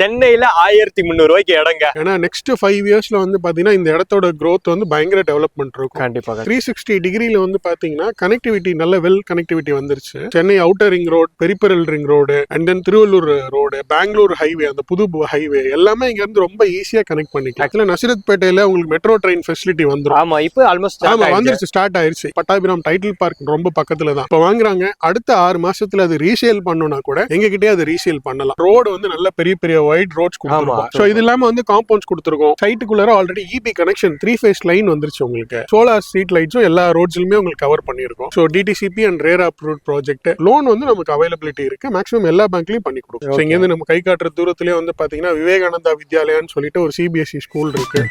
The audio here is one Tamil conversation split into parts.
சென்னையில ஆயிரத்தி முந்நூறு ரூபாய்க்கு இடங்க. ஏன்னா நெக்ஸ்ட் ஃபைவ் இயர்ஸ்ல வந்து பாத்தீங்கன்னா இந்த இடத்தோட growth வந்து பயங்கர டெவலப்மெண்ட் இருக்கும். கண்டிப்பாக த்ரீ சிக்ஸ்டி டிகிரில வந்து பாத்தீங்கன்னா கனெக்டிவிட்டி நல்ல வெல் கனெக்டிவிட்டி வந்துருச்சு. Chennai outer ring road peripheral ring road and then Tiruvallur road Bangalore highway அந்த புது ஹைவே எல்லாமே இங்க இருந்து ரொம்ப ஈஸியா கனெக்ட் பண்ணிக்கலாம். ஆக்சுவலா நசிரத்பேட்டையில உங்களுக்கு மெட்ரோ ட்ரெயின் ஃபெசிலிட்டி வந்துரும். ஆமா இப்போ ஆல்மோஸ்ட் ஆமா வந்துருச்சு ஸ்டார்ட் ஆயிருச்சு. பட்டாபிராம் டைட்டில் பார்க் ரொம்ப பக்கத்துல தான். இப்ப வாங்குறாங்க. அடுத்த ஆறு மாசத்துல அது ரீசேல் பண்ணணும்னா கூட எங்க கிட்டே அது ரீசேல் பண்ணலாம். ரோடு வந்து நல்ல பெரிய பெரிய ஒயிட் ரோட்ஸ் கொடுத்துருக்கோம். சோ இது இல்லாம வந்து காம்பவுண்ட்ஸ் கொடுத்துருக்கோம். சைட்டுக்குள்ளார already EB connection three phase line வந்துருச்சு உங்களுக்கு. சோலார் ஸ்ட்ரீட் லைட்ஸும் எல்லா ரோட்ஸ்லயுமே உங்களுக்கு கவர் பண்ணிருக்கோம் so DTCP and RERA approve project loan வந்து நமக்கு அவைலபிலிட்டி இருக்கு. மேக்ஸிமம் எல்லா பேங்க்லயும் பண்ணி கொடுக்கும். So, இங்க இருந்து நம்ம கை காட்டுற தூரத்திலேயே வந்து பாத்தீங்கன்னா விவேகானந்தா வித்யாலயான்னு சொல்லிட்டு ஒரு சிபிஎஸ்இ ஸ்கூல் E இருக்கு.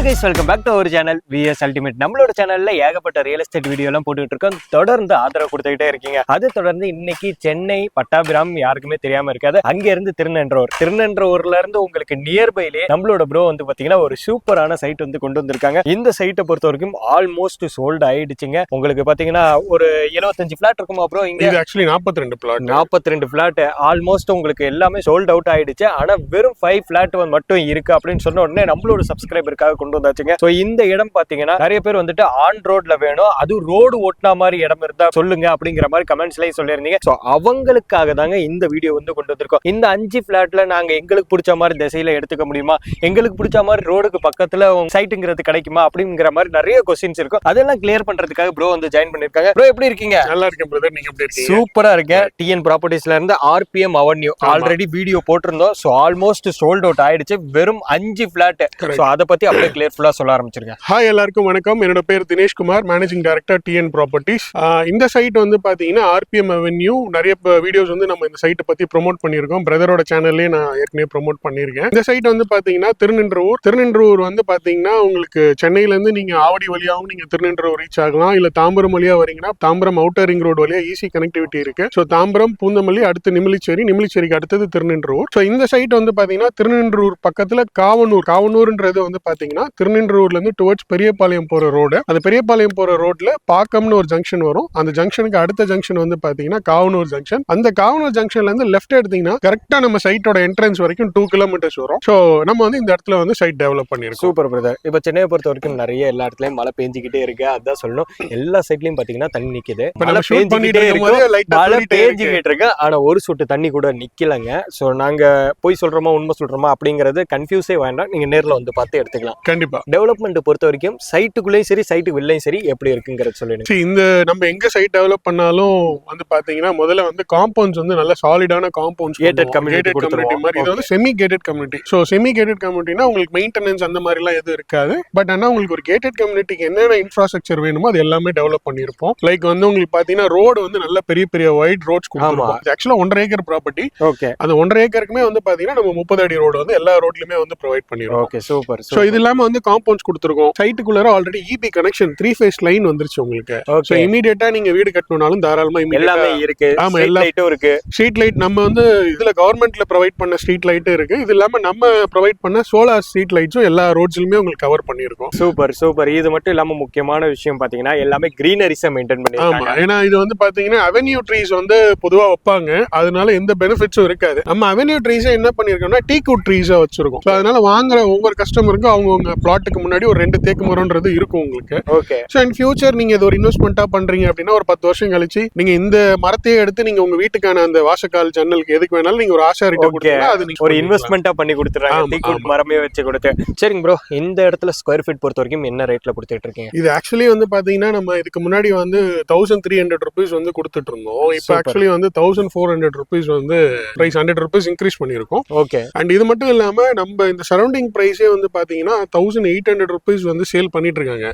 Hello guys welcome back to our channel VS ultimate நம்மளோட சேனல்ல ஏகப்பட்ட ரியல் எஸ்டேட் வீடியோ எல்லாம் போட்டுட்டு இருக்கோம். தொடர்ந்து ஆதரவு கொடுத்துக்கிட்டே இருக்கீங்க. அது தொடர்ந்து இன்னைக்கு சென்னை பட்டாபிராம் யாருக்குமே தெரியாம இருக்காது. அங்க இருந்து திருநன்றூர். திருநன்றூர்ல இருந்து உங்களுக்கு நியர்பைலே நம்மளோட ப்ரோ வந்து பாத்தீங்கன்னா ஒரு சூப்பரான சைட் வந்து கொண்டு வந்திருக்காங்க. இந்த சைட்டை பொறுத்த வரைக்கும் ஆல்மோஸ்ட் சோல்டு ஆயிடுச்சுங்க. உங்களுக்கு பாத்தீங்கன்னா ஒரு 75 பிளாட் இருக்குமா ப்ரோ இங்க? ஆக்சுவலி 42 ரெண்டு பிளாட் நாற்பத்தி ரெண்டு பிளாட் ஆல்மோஸ்ட் உங்களுக்கு எல்லாமே சோல்ட் அவுட் ஆயிடுச்சு. ஆனா வெறும் ஃபைவ் பிளாட் மட்டும் இருக்கு அப்படின்னு சொன்ன உடனே நம்மளோட சப்ஸ்கிரைபருக்காக கொண்டு வந்தாச்சுங்க. ஸோ இந்த இடம் பாத்தீங்கன்னா நிறைய பேர் வந்துட்டு ஆன் ரோட்ல வேணும். அது ரோடு ஓட்டினா மாதிரி இடம் இருந்தா சொல்லுங்க அப்படிங்கிற மாதிரி கமெண்ட்ஸ்லயும் சொல்லியிருந்தீங்க. ஸோ அவங்களுக்காக தாங்க இந்த வீடியோ வந்து கொண்டு வந்திருக்கோம். இந்த அஞ்சு பிளாட்ல நாங்க எங்களுக்கு பிடிச்ச மாதிரி திசையில எடுத்துக்க முடியுமா? எங்களுக்கு பிடிச்ச மாதிரி ரோடுக்கு பக்கத்துல சைட்டுங்கிறது கிடைக்குமா? அப்படிங்கிற மாதிரி நிறைய கொஸ்டின்ஸ் இருக்கும். அதெல்லாம் கிளியர் பண்றதுக்காக ப்ரோ வந்து ஜாயின் பண்ணிருக்காங்க ப்ரோ எப்படி இருக்கீங்க? நல்லா இருக்கேன் பிரதர் நீங்க எப்படி இருக்கீங்க? சூப்பரா இருக்கேன். டிஎன் ப்ராப்பர்ட்டிஸ்ல இருந்து ஆர்பிஎம் அவென்யூ. ஆல்ரெடி வீடியோ போட்டிருந்தோம். சோ ஆல்மோஸ்ட் சோல்ட் அவுட் ஆயிடுச்சு. வெறும் அஞ்சு பிளாட். சோ அத பத்தி அப்படியே கிளியர்ஃபுல்லாக சொல்ல ஆரம்பிச்சிருக்கேன். ஹாய் எல்லாருக்கும் வணக்கம். என்னோட பேர் Dineshkumar managing director TN properties இந்த சைட் வந்து பார்த்தீங்கன்னா ஆர்பிஎம் அவென்யூ நிறைய வீடியோஸ் வந்து நம்ம இந்த சைட்டை பற்றி ப்ரொமோட் பண்ணியிருக்கோம். பிரதரோட சேனல்லே நான் ஏற்கனவே ப்ரோமோட் பண்ணியிருக்கேன். இந்த சைட் வந்து பார்த்தீங்கன்னா திருநின்றவூர் திருநின்றவூர் வந்து பார்த்தீங்கன்னா உங்களுக்கு சென்னையிலேருந்து நீங்கள் ஆவடி வழியாகவும் நீங்கள் திருநின்றவூர் ரீச் ஆகலாம். இல்லை தாம்பரம் வழியாக வரீங்கன்னா தாம்பரம் அவுட்டர் ரிங் ரோடு வழியாக ஈஸி கனெக்டிவிட்டி இருக்கு. ஸோ தாம்பரம் பூந்தமல்லி அடுத்து நிமிலிச்சேரி. நிமிலிச்சேரிக்கு அடுத்தது திருநின்றவூர் ஸோ இந்த சைட் வந்து பார்த்தீங்கன்னா திருநின்றூர் பக்கத்தில் காவனூர். காவனூர்ன்றது வந்து பார்த்தீங்கன்னா திருநின்றவூர்ல இருந்து டுவர்ட்ஸ் பெரியபாளையம் போற ரோடு அந்த பெரியபாளையம் போற ரோட்ல பாக்கம்னு ஒரு ஜங்ஷன் வரும். அந்த ஜங்ஷனுக்கு அடுத்த ஜங்ஷன் வந்து பாத்தீங்கன்னா காவனூர் ஜங்ஷன் அந்த காவனூர் ஜங்ஷன்ல இருந்து லெஃப்ட் எடுத்தீங்கன்னா கரெக்டா நம்ம சைட்டோட என்ட்ரன்ஸ் வரைக்கும் டூ கிலோமீட்டர்ஸ் வரும். ஸோ நம்ம வந்து இந்த இடத்துல வந்து சைட் டெவலப் பண்ணிருக்கோம் சூப்பர் பிரதர் இப்ப சென்னையை பொறுத்த வரைக்கும் நிறைய எல்லா இடத்துலயும் மழை பெஞ்சிக்கிட்டே இருக்கு. அதான் சொல்லணும். எல்லா சைட்லயும் பாத்தீங்கன்னா தண்ணி நிக்குது. இப்ப மழை பெஞ்சிக்கிட்டே இருக்கு. போது லைட்டா மழை தூறிட்டே இருக்கு. பேஞ்சுக்கிட்டு இருக்கு. ஆனா ஒரு சொட்டு தண்ணி கூட நிக்கலங்க. சோ நாங்க போய் சொல்றோமா உண்மை சொல்றோமா அப்படிங்கறது கன்ஃபியூஸே வேண்டாம். நீங்க நேர்ல வந்து பார்த்து எடுத்துக்கலாம். கண்டிப்பா. டெவலப்மெண்ட் பொறுத்த வரைக்கும் சைட்டுக்குள்ளேயும் சரி சைட்டு வெளிலையும் சரி எப்படி இருக்குங்கிறது சொல்லிடுங்க. இந்த நம்ம எங்க சைட் டெவலப் பண்ணாலும் வந்து பாத்தீங்கன்னா முதல்ல வந்து காம்பவுண்ட்ஸ் வந்து நல்ல சாலிடான காம்பவுண்ட்ஸ் கேட்டட் கம்யூனிட்டி கொடுத்துருவோம். மாதிரி. இது வந்து semi gated community so semi gated கம்யூனிட்டினா உங்களுக்கு மெயின்டெனன்ஸ் அந்த மாதிரிலாம் எதுவும் இருக்காது. பட் ஆனா உங்களுக்கு ஒரு கேட்டட் கம்யூனிட்டிக்கு என்னென்ன இன்ஃப்ராஸ்ட்ரக்சர் வேணுமோ அது எல்லாமே டெவலப் பண்ணியிருப்போம். லைக் வந்து உங்களுக்கு பாத்தீங்கன்னா ரோடு வந்து நல்ல பெரிய பெரிய ஒயிட் ரோட்ஸ் கொடுத்துருப்போம். ஆக்சுவலா ஒன்றரை ஏக்கர் ப்ராப்பர்ட்டி ஓகே அந்த ஒன்றரை ஏக்கருக்குமே வந்து பாத்தீங்கன்னா நம்ம முப்பது அடி ரோடு வந்து எல்லா ரோட்லயுமே வந்து ப்ரொவைட் பண்ணிடுவோம் ஓகே சூப்பர் ஸோ இது இல்லாம வந்து காம்பவுண்ட்ஸ் கொடுத்துருக்கோம். சைட்டுக்குள்ளார already EB connection three phase line வந்துருச்சு உங்களுக்கு. ஸோ இமீடியட்டா நீங்க வீடு கட்டணும்னாலும் தாராளமா எல்லாமே இருக்கு. ஆமா, ஆமா எல்லா- லைட்டும் இருக்கு. ஸ்ட்ரீட் லைட் நம்ம வந்து இதுல கவர்மெண்ட்ல ப்ரொவைட் பண்ண ஸ்ட்ரீட் லைட் இருக்கு. இது இல்லாம நம்ம ப்ரொவைட் பண்ண சோலார் ஸ்ட்ரீட் லைட்ஸும் எல்லா ரோட்ஸ்லயுமே உங்களுக்கு கவர் பண்ணியிருக்கோம். சூப்பர் சூப்பர் இது மட்டும் இல்லாம முக்கியமான விஷயம் பாத்தீங்கன்னா எல்லாமே கிரீனரிஸை மெயின்டைன் ஆமா பண்ணிருக்காங்க ஏன்னா இது வந்து பாத்தீங்கன்னா அவென்யூ ட்ரீஸ் வந்து பொதுவா வைப்பாங்க. அதனால எந்த பெனிஃபிட்ஸும் இருக்காது. நம்ம அவென்யூ ட்ரீஸை என்ன பண்ணிருக்கோம்னா டீ குட் ட்ரீஸா வச்சிருக்கோம். அதனால வாங்குற ஒவ்வொரு கஸ்டமருக்கும் அவங்கவுங்க பிளாட்டுக்கு முன்னாடி ஒரு ரெண்டு தேக்கு மரம்ன்றது இருக்கும் உங்களுக்கு. ஓகே ஸோ இன் ஃபியூச்சர் நீங்க இது ஒரு இன்வெஸ்ட்மெண்ட்டா பண்றீங்க அப்படின்னா ஒரு பத்து வருஷம் கழிச்சு நீங்க இந்த மரத்தையே எடுத்து நீங்க உங்க வீட்டுக்கான அந்த வாசக்கால் ஜன்னலுக்கு எதுக்கு வேணாலும் நீங்க ஒரு ஆசாரிட்ட ஓகே அது ஒரு. இன்வெஸ்ட்மெண்ட்டா பண்ணி கொடுத்துறாங்க. மரமே வச்சு கொடுத்து சரிங்க ப்ரோ இந்த இடத்துல ஸ்கொயர் ஃபீட் பொறுத்த வரைக்கும் என்ன ரேட்ல கொடுத்துட்டு இருக்கீங்க? இது ஆக்சுவலி வந்து பாத்தீங்கன்னா நம்ம இதுக்கு முன்னாடி வந்து தௌசண்ட் த்ரீ ஹண்ட்ரட் ருபீஸ் வந்து கொடுத்துட்டு இருந்தோம். இப்போ. ஆக்சுவலி வந்து தௌசண்ட் ஃபோர் ஹண்ட்ரட் ருபீஸ் வந்து பிரைஸ் ஹண்ட்ரட் ருபீஸ் இன்க்ரீஸ் பண்ணியிருக்கோம். ஓகே அண்ட் இது மட்டும் இல்லாம நம்ம இந்த சரௌண்டிங் பிரைஸே வந்து பாத்தீங்கன்னா தௌசண்ட் எயிட் ஹண்ட்ரட் ருபீஸ் வந்து சேல் பண்ணிட்டு இருக்காங்க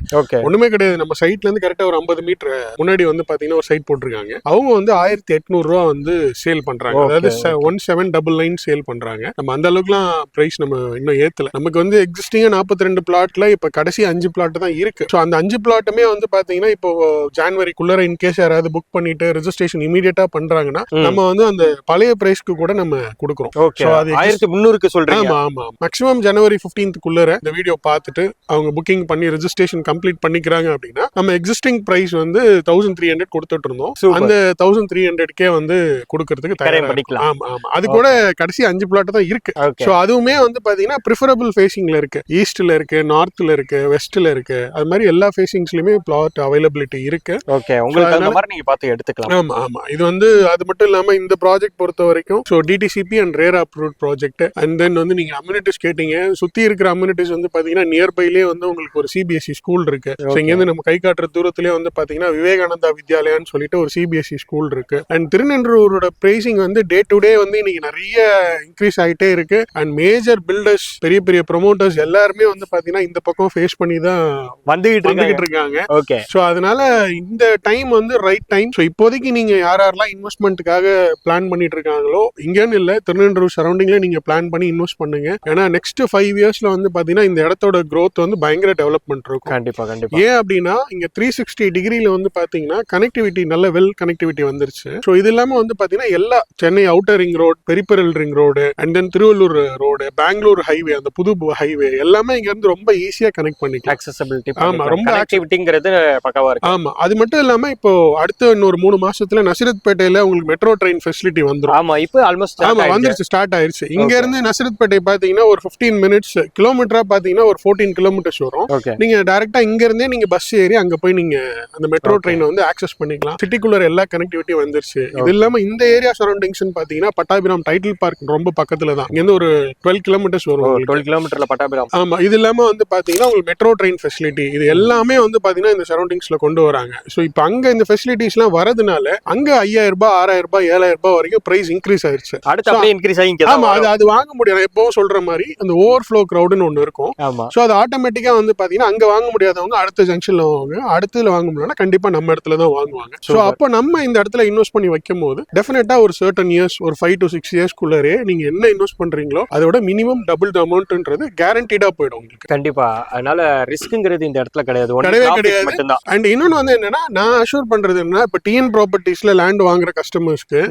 ஒண்ணுமே கிடையாது. நம்ம சைட்ல இருந்து கரெக்டா ஒரு ஐம்பது மீட்டர் முன்னாடி வந்து பாத்தீங்கன்னா ஒரு சைட் போட்டிருக்காங்க. அவங்க வந்து ஆயிரத்தி எட்நூறு ரூபா வந்து சேல் பண்றாங்க. அதாவது one seven double nine sale பண்றாங்க. நம்ம அந்த அளவுக்குலாம் பிரைஸ் நம்ம இன்னும் ஏத்தல. நமக்கு வந்து எக்ஸிஸ்டிங்கா நாற்பத்தி ரெண்டு பிளாட்ல இப்ப கடைசி அஞ்சு பிளாட் தான் இருக்கு. ஸோ அந்த அஞ்சு பிளாட்டுமே வந்து பாத்தீங்கன்னா இப்போ ஜான்வரிக்குள்ளார இன்கேஸ் யாராவது புக் பண்ணிட்டு ரெஜிஸ்ட்ரேஷன் இமீடியட்டா பண்றாங்கன்னா. நம்ம வந்து அந்த பழைய பிரைஸ்க்கு கூட நம்ம கொடுக்குறோம். ஆயிரத்தி முந்நூறுக்கு சொல்றீங்க. ஆமா ஆமா மேக்ஸிமம் ஜனவரி 15th குள்ளர இந்த வீடியோ பார்த்துட்டு அவங்க புக்கிங் பண்ணி ரெஜிஸ்ட்ரேஷன் கம்ப்ளீட் பண்ணிக்கிறாங்க அப்படின்னா நம்ம எக்ஸிஸ்டிங் பிரைஸ் வந்து தௌசண்ட் த்ரீ ஹண்ட்ரட் கொடுத்துட்டு இருந்தோம். அந்த தௌசண்ட் த்ரீ ஹண்ட்ரட்கே வந்து கொடுக்கறதுக்கு கரையம் தயாரா பண்ணிக்கலாம். ஆமா ஆமா. அது கூட கடைசி அஞ்சு பிளாட் தான் இருக்கு. ஸோ அதுவுமே வந்து பாத்தீங்கன்னா ப்ரிஃபரபிள் ஃபேசிங்ல இருக்கு. ஈஸ்ட்ல இருக்கு நார்த்ல இருக்கு வெஸ்ட்ல இருக்கு. அது மாதிரி எல்லா ஃபேசிங்ஸ்லயுமே பிளாட் அவைலபிலிட்டி இருக்கு. ஓகே உங்களுக்கு அதனால- மாதிரி நீங்க பார்த்து எடுத்துக்கலாம். ஆமா ஆமா. இது வந்து அது மட்டும் இல்லாம இந்த ப்ராஜெக்ட் பொறுத்த வரைக்கும் so DTCP and RERA approve project and then வந்து நீங்க அம்யூனிட்டிஸ் கேட்டீங்க. சுத்தி இருக்கிற அம்யூனிட்டிஸ் வந்து பாத்தீங்கன்னா நியர்பைலேயே வந்து உங்களுக்கு ஒரு சிபிஎஸ்சி ஸ்கூல் E இருக்கு. ஸோ. இங்கேருந்து நம்ம கை காட்டுற தூரத்திலே வந்து பாத்தீங்கன்னா விவேகானந்தா வித்யாலயான்னு சொல்லிட்டு ஒரு சிபிஎஸ்சி ஸ்கூல் E இருக்கு. அண்ட் திருநென்றூரோட பிரைசிங் வந்து டே டு டே வந்து இன்னைக்கு நிறைய இன்க்ரீஸ் ஆயிட்டே இருக்கு. அண்ட் மேஜர் பில்டர்ஸ் பெரிய பெரிய ப்ரொமோட்டர்ஸ் எல்லாருமே வந்து பாத்தீங்கன்னா இந்த பக்கம் ஃபேஸ் பண்ணி தான் வந்துகிட்டு வந்துகிட்டு இருக்காங்க. ஓகே ஸோ அதனால இந்த டைம் வந்து ரைட் டைம் ஸோ இப்போதைக்கு நீங்க யார் யாரெல்லாம் இன்வெஸ்ட்மெண்ட்டுக்காக பிளான் பண்ணிட்டு இருக்காங்களோ இங்கேன்னு இல்லை திருநெல்வேலி சரௌண்டிங்ல நீங்க பிளான் பண்ணி இன்வெஸ்ட் பண்ணுங்க. ஏன்னா நெக்ஸ்ட் ஃபைவ் இயர்ஸ்ல வந்து பாத்தீங்கன்னா இந்த இடத்தோட growth வந்து பயங்கர டெவலப்மெண்ட் இருக்கும். கண்டிப்பா கண்டிப்பா. ஏன் அப்படின்னா இங்க த்ரீ சிக்ஸ்டி டிகிரில வந்து பாத்தீங்கன்னா கனெக்டிவிட்டி நல்ல வெல் கனெக்டிவிட்டி வந்துருச்சு. ஸோ இது இல்லாம வந்து பாத்தீங்கன்னா எல்லா Chennai outer ring road peripheral ring road and then Tiruvallur road Bangalore highway அந்த புது ஹைவே எல்லாமே இங்க இருந்து ரொம்ப ஈஸியா கனெக்ட் பண்ணிக்கலாம். ஆக்சசபிலிட்டி ஆமா, ரொம்ப கனெக்டிவிட்டிங்கிறது பக்காவா இருக்கு. ஆமா அது மட்டும் இல்லாம இப்போ அடுத்த இன்னொரு மூணு மாசத்துல நசிரத்பேட்டையில உங்களுக்கு மெட்ரோ ட்ரெயின் ஃபெசிலிட்டி வந்துரும். ஆமா இப்போ ஆல்மோஸ்ட் ஆமா வந்துருச்சு ஸ்டார்ட் ஆயிருச்சு இங்க. இருந்து நசிரத்பேட்டை பாத்தீங்கன்னா ஒரு 15 மினிட்ஸ் கிலோமீட்டரா பாத்தீங்கன்னா ஒரு 14 கிலோமீட்டர்ஸ் வரும் நீங்க டைரக்டா இங்க இருந்தே நீங்க பஸ் ஏறி அங்க போய் நீங்க அந்த மெட்ரோ. ட்ரெயினை வந்து ஆக்சஸ் பண்ணிக்கலாம். சிட்டிக்குள்ள எல்லா கனெக்டிவிட்டியும் வந்துருச்சு. இது இல்லாம இந்த ஏரியா சரௌண்டிங்ஸ் பாத்தீங்கன்னா பட்டாபிராம் டைட்டில் பார்க் ரொம்ப பக்கத்துல தான். இங்க ஒரு டுவெல் கிலோமீட்டர்ஸ் வரும். டுவெல் கிலோமீட்டர்ல பட்டாபிராம். ஆமா இது இல்லாம வந்து பாத்தீங்கன்னா உங்களுக்கு மெட்ரோ ட்ரெயின் ஃபெசிலிட்டி இது எல்லாமே வந்து பாத்தீங்கன்னா இந்த சரௌண்டிங்ஸ்ல கொண்டு வராங்க. சோ இப்போ அங்க இந்த ஃபெசிலிட்டிஸ் எல்லாம் வரதுனால அங்க ஐயாயிரம் ரூபாய் ஆறாயிரம் ரூபாய் ஏழாயிரம் ரூபாய் வரைக்கும் பிரைஸ் இன்க்ரீஸ் ஆயிருச்சு. அடுத்து இன்க்ரீஸ் ஆகி ஆமா அது. அது வாங்க முடியாது. நான் எப்பவும் சொல்ற மாதிரி அந்த ஓவர் ஃப்ளோ க்ரௌடுன்னு ஒன்று இருக்கும் ஆமா ஸோ அது ஆட்டோமேட்டிக்கா வந்து பாத்தீங்கன்னா அங்க வாங்க முடியாதவங்க அடுத்த ஜங்ஷன்ல வாங்குவாங்க அடுத்ததுல வாங்க முடியலன்னா கண்டிப்பா நம்ம இடத்துல தான் வாங்குவாங்க ஸோ Super. அப்போ நம்ம இந்த இடத்துல இன்வெஸ்ட் பண்ணி வைக்கும் போது டெஃபினட்டா ஒரு சர்டன் இயர்ஸ் ஒரு ஃபைவ் டு சிக்ஸ் இயர்ஸ்க்குள்ளரே நீங்க என்ன இன்வெஸ்ட் பண்றீங்களோ அதோட மினிமம் டபுள் அமௌண்ட்ன்றது கேரண்டீடா போயிடும் உங்களுக்கு கண்டிப்பா அதனால ரிஸ்க்ங்கிறது இந்த இடத்துல கிடையாது கிடையவே கிடையாது. அண்ட் இன்னொன்னு வந்து என்னன்னா நான் அஷூர் பண்றது என்ன இப்போ டிஎன் ப்ராப்பர்ட்டிஸ்ல லேண்ட் வாங்குற கஸ்டமர்ஸ்க்கு.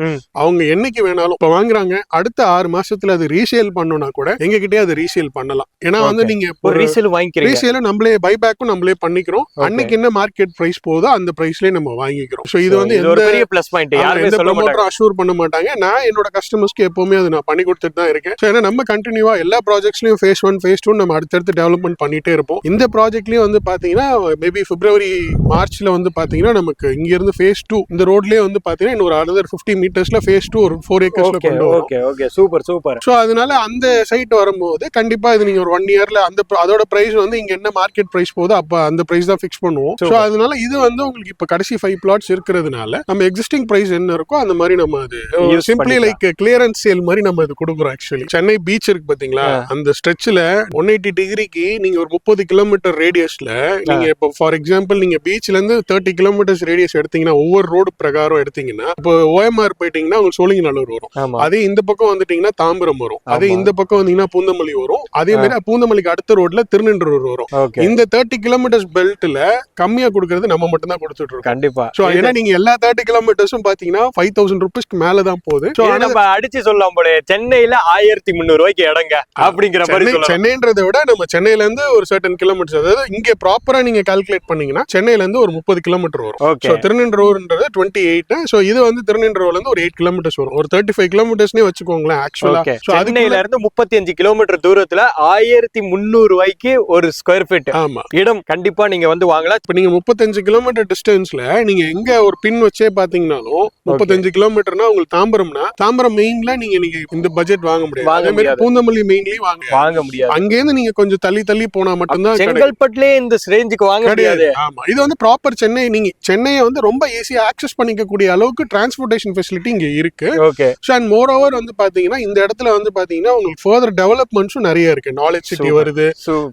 அவங்க என்னைக்கு வேணாலும் இப்போ வாங்குறாங்க அடுத்த ஆறு மாசத்துல அது ரீசேல் பண்ணணும்னா கூட எங்க கிட்டே அது ரீசேல் பண்ணலாம் ஏன்னா வந்து. நீங்க ஒரு ரீசேல் வாங்கிக்கிறீங்க. ரீசேல நம்மளே பைபேக்கும் நம்மளே பண்ணிக்கிறோம். அன்னைக்கு என்ன மார்க்கெட் பிரைஸ் போதோ அந்த பிரைஸ்லயே நம்ம வாங்கிக்கிறோம். ஸோ இது வந்து ஒரு பெரிய பிளஸ் பாயிண்ட் யாருமே சொல்ல மாட்டாங்க. அஷூர் பண்ண மாட்டாங்க. நான் என்னோட கஸ்டமர்ஸ்க்கு எப்பவுமே அது நான் பண்ணி கொடுத்துட்டு தான் இருக்கேன். ஸோ ஏன்னா நம்ம கண்டினியூவா எல்லா ப்ராஜெக்ட்ஸ்லயும் ஃபேஸ் ஒன் ஃபேஸ் டூ நம்ம அடுத்தடுத்து டெவலப்மெண்ட் பண்ணிட்டே இருப்போம். இந்த ப்ராஜெக்ட்லயும் வந்து பாத்தீங்கன்னா மேபி பிப்ரவரி மார்ச்ல வந்து பாத்தீங்கன்னா நமக்கு இங்க இருந்து ஃபேஸ் டூ இந்த ரோட்லயே வந்து பாத்தீங்கன்னா இன்னொரு அனதர் ஃபிஃப்டி மீட்டர்ஸ்ல ஃபேஸ் டூ ஒரு ஃபோர் ஏக்கர்ஸ்ல ஓகே கொண்டு okay okay super super so அதனால அந்த சைட் வரும்போது கண்டிப்பா இது நீங்க ஒரு ஒன் இயர்ல அந்த அதோட பிரைஸ் வந்து இங்க என்ன மார்க்கெட் பிரைஸ் போதோ அப்ப அந்த பிரைஸ் தான் ஃபிக்ஸ் பண்ணுவோம். ஸோ. அதனால இது வந்து உங்களுக்கு இப்ப கடைசி ஃபைவ் பிளாட்ஸ் இருக்கிறதுனால நம்ம எக்ஸிஸ்டிங் பிரைஸ் என்ன இருக்கோ அந்த மாதிரி நம்ம அது சிம்பிளி. லைக் கிளியரன்ஸ் சேல் மாதிரி நம்ம இது கொடுக்குறோம் ஆக்சுவலி சென்னை பீச் இருக்கு பாத்தீங்களா? அந்த ஸ்ட்ரெச்ல ஒன் எயிட்டி டிகிரிக்கு நீங்க ஒரு முப்பது கிலோமீட்டர் ரேடியஸ்ல நீங்க இப்போ ஃபார் எக்ஸாம்பிள் நீங்க பீச்ல இருந்து தேர்ட்டி கிலோமீட்டர்ஸ் ரேடியஸ் எடுத்தீங்கன்னா ஒவ்வொரு ரோடு பிரகாரம் எடுத்தீங்கன்னா இப்போ ஓஎம்ஆர் போயிட்டீங்கன்னா உங்களுக்கு சோழிங்கநல்லூர் வரும். அதே இந்த பக்கம் வந்துட்டீங்கன்னா தாம்பரம் வரும். அதே. இந்த பக்கம் வந்தீங்கன்னா பூந்தமல்லி வரும். அதே மாதிரி பூந்தமல்லிக்கு அடுத்த ரோட்ல திருநின்றூர் வரும். இந்த தேர்ட்டி கிலோமீட்டர்ஸ் பெல்ட்ல கம்மியா கொடுக்கறது நம்ம மட்டும் தான் கொடுத்துட்டு இருக்கோம். கண்டிப்பா. சோ ஏன்னா நீங்க எல்லா தேர்ட்டி கிலோமீட்டர்ஸும் பாத்தீங்கன்னா ஃபைவ் தௌசண்ட் ருபீஸ்க்கு மேல தான் போகுது. நம்ம அடிச்சு சொல்லலாம் போல. சென்னையில ஆயிரத்தி முந்நூறு ரூபாய்க்கு இடங்க அப்படிங்கிற மாதிரி சென்னைன்றதை விட நம்ம சென்னையில இருந்து ஒரு சர்டன் கிலோமீட்டர்ஸ் அதாவது இங்க ப்ராப்பரா நீங்க கால்குலேட் பண்ணீங்கன்னா சென்னையில இருந்து ஒரு முப்பது கிலோமீட்டர் வரும். ஸோ திருநின்றூர்ன்றது டுவெண்ட்டி எயிட் ஸோ இது வந்து திருநின்றூர்ல இருந்து ஒரு எயிட் கிலோமீட்டர்ஸ் வரும். ஒரு தேர்ட்டி ஃபைவ் கிலோமீட்டர்ஸ்னே வச்சுக்கோங்களேன் ஆக்சுவலா சென்னையில இருந்து முப்பத்தி அஞ்சு கிலோமீட்டர் தூரத்துல ஆயிரத்தி முந்நூறு ரூபாய்க்கு ஒரு ஸ்கொயர் ஃபீட் ஆமா. இடம் கண்டிப்பா நீங்க வந்து வாங்கலாம். இப்போ நீங்க முப்பத்தஞ்சு கிலோமீட்டர் டிஸ்டன்ஸ்ல நீங்க எங்க ஒரு பின் வச்சே பாத்தீங்கன்னாலும் முப்பத்தஞ்சு கிலோமீட்டர்னா உங்களுக்கு தாம்பரம்னா தாம்பரம் மெயின்ல நீங்க நீங்க இந்த பட்ஜெட் வாங்க முடியாது. அதே மாதிரி. பூந்தமல்லி மெயின்லயும் வாங்க. வாங்க முடியாது. அங்கேருந்து நீங்க கொஞ்சம் தள்ளி தள்ளி போனா மட்டும்தான். செங்கல்பட்டுலயே இந்த ரேஞ்சுக்கு வாங்க முடியாது. ஆமா. இது வந்து ப்ராப்பர் சென்னை நீங்க சென்னையை வந்து ரொம்ப ஈஸியா ஆக்சஸ் பண்ணிக்கக்கூடிய அளவுக்கு டிரான்ஸ்போர்ட்டேஷன் ஃபெசிலிட்டி இங்க இருக்கு. ஓகே அண்ட் மோர் ஓவர் வந்து பாத்தீங்கன்னா இந்த இடத்துல வந்து பாத்தீங்கன்னா உங்களுக்கு ஃபர்தர் டெவலப்மெண்ட்ஸும் நிறைய இருக்கு. Knowledge city. வருது.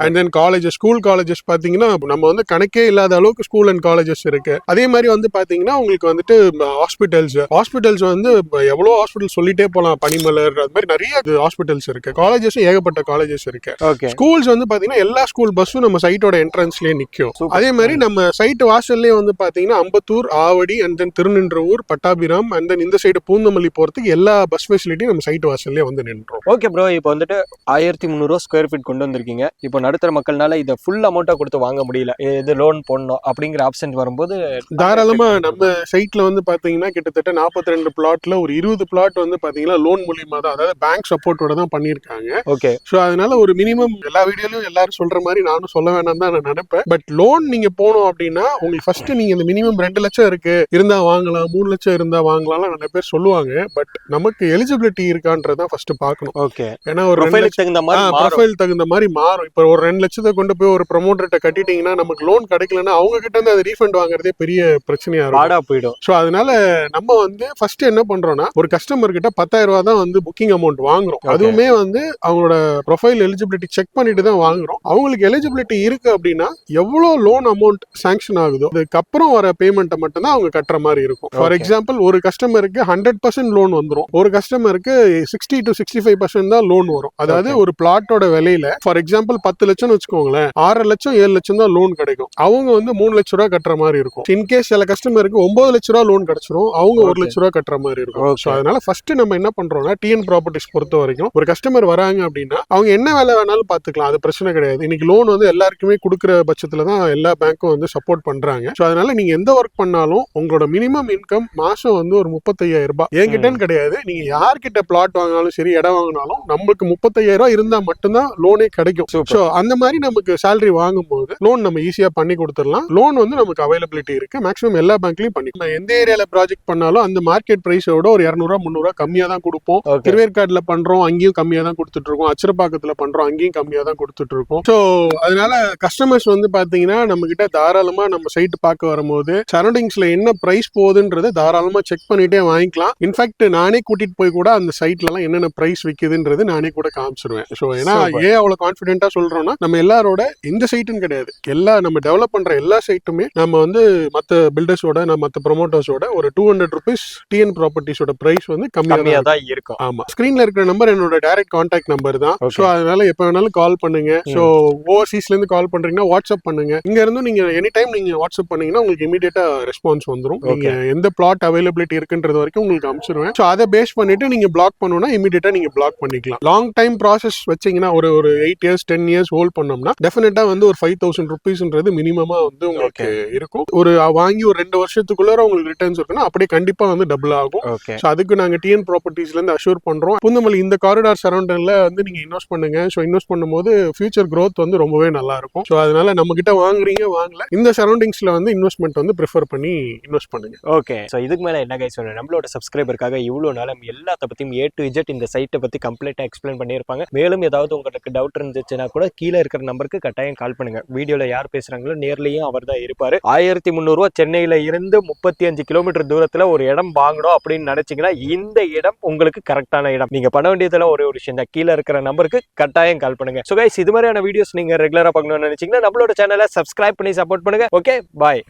And then colleges school colleges பாத்தீங்கன்னா நம்ம வந்து கணக்கே இல்லாத அளவுக்கு ஸ்கூல் அண்ட் காலேஜஸ் இருக்கு. அதே மாதிரி வந்து பாத்தீங்கன்னா உங்களுக்கு வந்துட்டு ஹாஸ்பிட்டல்ஸ் ஹாஸ்பிட்டல்ஸ் வந்து எவ்வளவு ஹாஸ்பிட்டல் சொல்லிட்டே போலாம். பனிமலர் அது மாதிரி நிறைய ஹாஸ்பிட்டல்ஸ் இருக்கு. காலேஜஸும் ஏகப்பட்ட காலேஜஸ் இருக்கு. ஸ்கூல்ஸ் வந்து பாத்தீங்கன்னா எல்லா ஸ்கூல் பஸ்ஸும் நம்ம சைட்டோட என்ட்ரன்ஸ்லயே நிக்கும். அதே மாதிரி நம்ம சைட் வாசல்லே வந்து பாத்தீங்கன்னா Ambattur Avadi and then Thiruninravur Pattabiram and then இந்த சைடு பூந்தமல்லி போறதுக்கு எல்லா பஸ் ஃபெசிலிட்டியும் நம்ம சைட் வாசல்லே வந்து நின்றோம். ஓகே ப்ரோ இப்போ வந்துட்டு ஆயிரத்தி முந்நூறு ரூபா ஸ்கொயர் ஃபீட் கொண்டு வந்திருக்கீங்க? இப்போ நடுத்தர மக்கள்னால இதை ஃபுல் அமௌண்ட்டாக கொடுத்து வாங்க முடியல. இது லோன் போடணும் அப்படிங்கிற ஆப்ஷன் வரும்போது தாராளமா நம்ம சைட்ல வந்து பாத்தீங்கன்னா கிட்டத்தட்ட 42 ரெண்டு பிளாட்ல ஒரு இருபது பிளாட் வந்து பாத்தீங்கன்னா லோன் மூலியமா தான் அதாவது பேங்க் சப்போர்ட்டோட தான் பண்ணிருக்காங்க ஓகே ஸோ அதனால ஒரு மினிமம் எல்லா வீடியோலயும் எல்லாரும் சொல்ற மாதிரி நானும் சொல்ல வேணாம் தான் நான் நினைப்பேன். பட் லோன் நீங்க போனோம் அப்படின்னா உங்களுக்கு ஃபர்ஸ்ட் நீங்க இந்த மினிமம் ரெண்டு லட்சம் இருக்கு. இருந்தா வாங்கலாம் மூணு லட்சம் இருந்தா வாங்கலாம்லாம் நிறைய பேர் சொல்லுவாங்க. பட் நமக்கு எலிஜிபிலிட்டி இருக்கான்றதான் ஃபர்ஸ்ட் பார்க்கணும். ஓகே ஏன்னா ஒரு தகுந்த மாதிரி ப்ரொஃபைல் தகுந்த மாதிரி மாறும். இப்போ ஒரு ரெண்டு லட்சத்தை கொண்டு போய் ஒரு ப்ரொமோட்டர்கிட்ட கட்டிட்டீங்கன்னா நமக்கு லோன் கிடைக்கலன்னா அவங்க கிட்ட இருந்து அது ரீஃபண்ட் வாங்குறதே பெரிய பிரச்சனையா இருக்கும். போயிடும். ஸோ அதனால நம்ம வந்து ஃபர்ஸ்ட் என்ன பண்றோம்னா ஒரு கஸ்டமர் கிட்ட பத்தாயிரம் ரூபாய் தான் வந்து புக்கிங் அமௌண்ட் வாங்குறோம். அதுவுமே வந்து அவங்களோட ப்ரொஃபைல் எலிஜிபிலிட்டி செக் பண்ணிட்டு தான் வாங்குறோம். அவங்களுக்கு எலிஜிபிலிட்டி இருக்கு அப்படின்னா எவ்வளோ லோன் அமௌண்ட் சாங்ஷன் ஆகுதோ அதுக்கப்புறம் வர பேமெண்ட்டை மட்டும் தான் அவங்க கட்டுற மாதிரி இருக்கும். ஃபார். எக்ஸாம்பிள் ஒரு கஸ்டமருக்கு ஹண்ட்ரட் பர்சன்ட் லோன் வந்துரும். ஒரு கஸ்டமருக்கு sixty to sixty five percent தான் லோன் வரும். அதாவது. ஒரு பிளாட்டோட விலையில ஃபார் எக்ஸாம்பிள் பத்து லட்சம்னு வச்சுக்கோங்களேன் ஆறரை லட்சம் ஏழு லட்சம் தான் லோன் கிடைக்கும். அவங்க வந்து மூணு லட்ச ரூபா கட்டுற மாதிரி இருக்கும். இன்கேஸ் சில கஸ்டமருக்கு ஒன்பது லட்ச ரூபா லோன் கிடைச்சிரும் அவங்க ஒரு. லட்ச ரூபா கட்டுற மாதிரி இருக்கும். ஸோ அதனால ஃபர்ஸ்ட் நம்ம என்ன பண்றோம்னா டிஎன் ப்ராப்பர்ட்டிஸ் பொறுத்த வரைக்கும் ஒரு கஸ்டமர் வராங்க அப்படின்னா அவங்க என்ன வேலை வேணாலும் பார்த்துக்கலாம். அது பிரச்சனை கிடையாது. இன்னைக்கு லோன் வந்து எல்லாருக்குமே கொடுக்குற பட்சத்துல தான் எல்லா பேங்க்கும் வந்து சப்போர்ட் பண்றாங்க. ஸோ அதனால நீங்க எந்த ஒர்க் பண்ணாலும் உங்களோட மினிமம் இன்கம் மாசம் வந்து ஒரு முப்பத்தையாயிரம் ரூபாய். என்கிட்டன்னு கிடையாது. நீங்க யார்கிட்ட பிளாட் வாங்கினாலும் சரி இடம் வாங்கினாலும் நம்மளுக்கு முப்பத்தையாயிரம் ரூபாய் இருந்தா மட்டும்தான் லோனே கிடைக்கும். ஸோ அந்த மாதிரி நமக்கு சேலரி வாங்கும்போது லோன் நம்ம ஈஸியா பண்ணி கொடுத்துடலாம். லோன் வந்து நமக்கு அவைலபிலிட்டி இருக்கு. மேக்ஸிமம் எல்லா பேங்க்லயும் பண்ணி நான் எந்த ஏரியால ப்ராஜெக்ட் பண்ணாலும் அந்த மார்க்கெட் பிரைஸோட ஒரு இரநூறுவா முந்நூறுவா கம்மியா தான் கொடுப்போம். திருவேற்காடுல பண்றோம் அங்கேயும் கம்மியா தான் கொடுத்துட்டு இருக்கோம். அச்சரப்பாக்கத்துல பண்றோம் அங்கேயும் கம்மியா தான் கொடுத்துட்டு இருக்கோம். ஸோ அதனால கஸ்டமர்ஸ் வந்து பாத்தீங்கன்னா நம்ம கிட்ட தாராளமா நம்ம சைட் பார்க்க வரும்போது சரௌண்டிங்ஸ்ல என்ன பிரைஸ் போகுதுன்றதை தாராளமா செக் பண்ணிட்டே வாங்கிக்கலாம். இன்ஃபேக்ட் நானே கூட்டிட்டு போய் கூட அந்த சைட்ல எல்லாம் என்னென்ன பிரைஸ் விக்குதுன்றது நானே கூட காமிச்சிருவேன். ஸோ ஏன்னா. ஏன் அவ்வளவு கான்ஃபிடென்ட்டா சொல்றோம்னா நம்ம எல்லாரோட இந்த சைட்டுன்னு கிடையாது. எல்லா நம்ம டெவலப் பண்ற எல்லா சைட்டுமே நம்ம வந்து மத்த பில்டர்ஸோட நம்ம மத்த ப்ரொமோட்டர்ஸோட ஒரு டூ ஹண்ட்ரட் ருபீஸ் டிஎன் ப்ராப்பர்ட்டிஸோட பிரைஸ் வந்து கம்மியா கம்மியா தான் இருக்கும். ஆமா. ஸ்கிரீன்ல இருக்கிற நம்பர் என்னோட டைரக்ட் கான்டாக்ட் நம்பர் தான். சோ அதனால எப்ப வேணாலும் கால் பண்ணுங்க. சோ ஓவர்சீஸ்ல இருந்து கால் பண்றீங்கன்னா வாட்ஸ்அப் பண்ணுங்க. இங்க இருந்து நீங்க எனி டைம் நீங்க வாட்ஸ்அப் பண்ணீங்கன்னா உங்களுக்கு இமீடியட்டா ரெஸ்பான்ஸ் வந்துரும். நீங்க எந்த பிளாட் அவைலபிலிட்டி இருக்குன்றது வரைக்கும் உங்களுக்கு அனுப்பிச்சிருவேன். சோ அதை பேஸ் பண்ணிட்டு நீங்க பிளாக் பண்ணணும்னா இமீடியட்டா நீங்க பிளாக் பண்ணிக்கலாம். லாங் டைம் ப்ராசஸ் வச்சீங்கன்னா ஒரு ஒரு eight years ten years hold பண்ணோம்னா டெஃபினட்டா வந்து ஒரு ஃபைவ் தௌசண்ட் ருபீஸ்ன்றது மினிமமா வந்து உங்களுக்கு இருக்கும். ஒரு வாங்கி ஒரு ரெண்டு வருஷத்துக்குள்ள உங்களுக்கு ரிட்டர்ன்ஸ் இருக்குன்னா அப்படியே கண்டிப்பா வந்து டபுள் ஆகும். ஸோ அதுக்கு நாங்கள் டிஎன் ப்ராப்பர்ட்டிஸ்ல இருந்து அஷூர் பண்றோம். புந்தமல்லி இந்த காரிடார் சரௌண்டன்ல வந்து நீங்க இன்வெஸ்ட் பண்ணுங்க. ஸோ இன்வெஸ்ட் பண்ணும்போது ஃபியூச்சர் growth வந்து ரொம்பவே நல்லா இருக்கும். ஸோ அதனால நம்ம கிட்ட வாங்குறீங்க வாங்கல. இந்த சரௌண்டிங்ஸ்ல வந்து இன்வெஸ்ட்மெண்ட் வந்து ப்ரிஃபர் பண்ணி இன்வெஸ்ட் பண்ணுங்க. ஓகே ஸோ இதுக்கு மேலே என்ன கைஸ் நம்மளோட சப்ஸ்கிரைபருக்காக இவ்வளோ நாளும் எல்லாத்த பற்றியும் ஏ டு இஜெட் இந்த சைட்டை பற்றி கம்ப்ளீட்டாக எக்ஸ்பிளைன் பண்ணியிருப்பாங்க. மேலும் ஏதாவது உங்களுக்கு டவுட் இருந்துச்சுன்னா கூட கீழே இருக்கிற நம்பருக்கு கட்டாயம் கால் பண்ணுங்க. வீடியோவில் யார் பேசுகிறாங்களோ நேர்லேயும் அவர் தான் இருப்பார். ஆயிரத்தி முந்நூறுரூவா சென்னையில் இருந்து முப்பத்தி அஞ்சு கிலோமீட்டர் தூரத்தில் ஒரு இடம் வாங்கணும் அப்படின்னு நினச்சிங்கன்னா இந்த இடம் உங்களுக்கு கரெக்டான இடம். நீங்கள் பண்ண வேண்டியதெல்லாம் ஒரே ஒரு விஷயம் தான் கீழே இருக்கிற நம்பருக்கு கட்டாயம் கால் பண்ணுங்க. ஸோ கைஸ் இது மாதிரியான வீடியோஸ் நீங்கள் ரெகுலராக பார்க்கணும்னு நினச்சிங்கன்னா நம்மளோட சேனலை சப்ஸ்கிரைப் பண்ணி சப்போர்ட் பண்ணுங்க. Okay bye